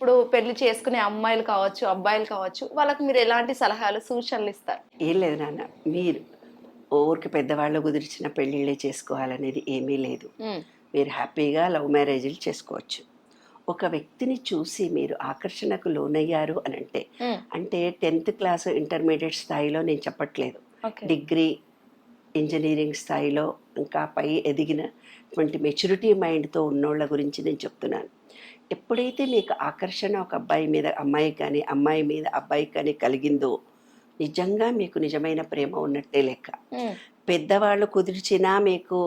ఇప్పుడు పెళ్ళి చేసుకునే అమ్మాయిలు కావచ్చు అబ్బాయిలు కావచ్చు వాళ్ళకి మీరు ఎలాంటి సలహాలు సూచనలు ఇస్తారు? ఏం లేదు నాన్న. మీరు ఊరికి పెద్దవాళ్ళు కుదిర్చిన పెళ్ళిళ్ళే చేసుకోవాలనేది ఏమీ లేదు. మీరు హ్యాపీగా లవ్ మ్యారేజ్లు చేసుకోవచ్చు. ఒక వ్యక్తిని చూసి మీరు ఆకర్షణకు లోనయ్యారు అని అంటే అంటే టెన్త్ క్లాస్ ఇంటర్మీడియట్ స్థాయిలో నేను చెప్పట్లేదు. డిగ్రీ ఇంజనీరింగ్ స్థాయిలో ఇంకా పై ఎదిగినటువంటి మెచ్యూరిటీ మైండ్తో ఉన్నోళ్ళ గురించి నేను చెప్తున్నాను. ఎప్పుడైతే మీకు ఆకర్షణ ఒక అబ్బాయి మీద అమ్మాయి కానీ అమ్మాయి మీద అబ్బాయి కానీ కలిగిందో నిజంగా మీకు నిజమైన ప్రేమ ఉన్నట్టే లెక్క. పెద్దవాళ్ళు కుదిర్చినా మీకు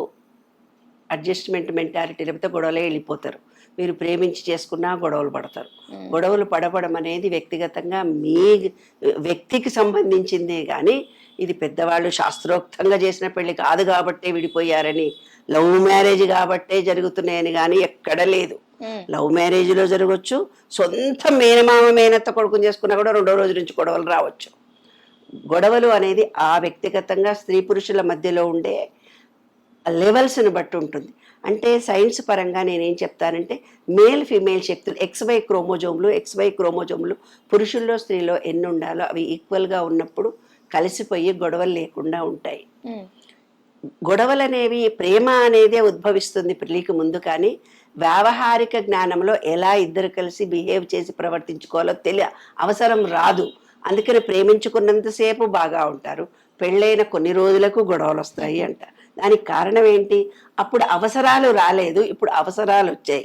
అడ్జస్ట్మెంట్ మెంటాలిటీ లేకపోతే గొడవలే వెళ్ళిపోతారు. మీరు ప్రేమించి చేసుకున్నా గొడవలు పడతారు. గొడవలు పడపడం అనేది వ్యక్తిగతంగా మీ వ్యక్తికి సంబంధించిందే కానీ ఇది పెద్దవాళ్ళు శాస్త్రోక్తంగా చేసిన పెళ్ళి కాదు కాబట్టే విడిపోయారని లవ్ మ్యారేజ్ కాబట్టే జరుగుతున్నాయని కానీ ఎక్కడ లేదు. లవ్ మ్యారేజ్లో జరగవచ్చు సొంత మేనమామ మేనత్త కొడుకుని చేసుకున్నా కూడా రెండో రోజు నుంచి గొడవలు రావచ్చు. గొడవలు అనేది ఆ వ్యక్తిగతంగా స్త్రీ పురుషుల మధ్యలో ఉండే లెవెల్స్ని బట్టి ఉంటుంది. అంటే సైన్స్ పరంగా నేనేం చెప్తానంటే మేల్ ఫీమేల్ శక్తులు ఎక్స్వై క్రోమోజోమ్లు ఎక్స్వై క్రోమోజోమ్లు పురుషుల్లో స్త్రీలో ఎన్ని ఉండాలో అవి ఈక్వల్గా ఉన్నప్పుడు కలిసిపోయి గొడవలు లేకుండా ఉంటాయి. గొడవలు అనేవి ప్రేమ అనేదే ఉద్భవిస్తుంది పెళ్ళికి ముందు కానీ వ్యావహారిక జ్ఞానంలో ఎలా ఇద్దరు కలిసి బిహేవ్ చేసి ప్రవర్తించుకోవాలో తెలియ అవసరం రాదు. అందుకని ప్రేమించుకున్నంతసేపు బాగా ఉంటారు. పెళ్ళైన కొన్ని రోజులకు గొడవలు వస్తాయి అంట. దానికి కారణం ఏంటి? అప్పుడు అవసరాలు రాలేదు ఇప్పుడు అవసరాలు వచ్చాయి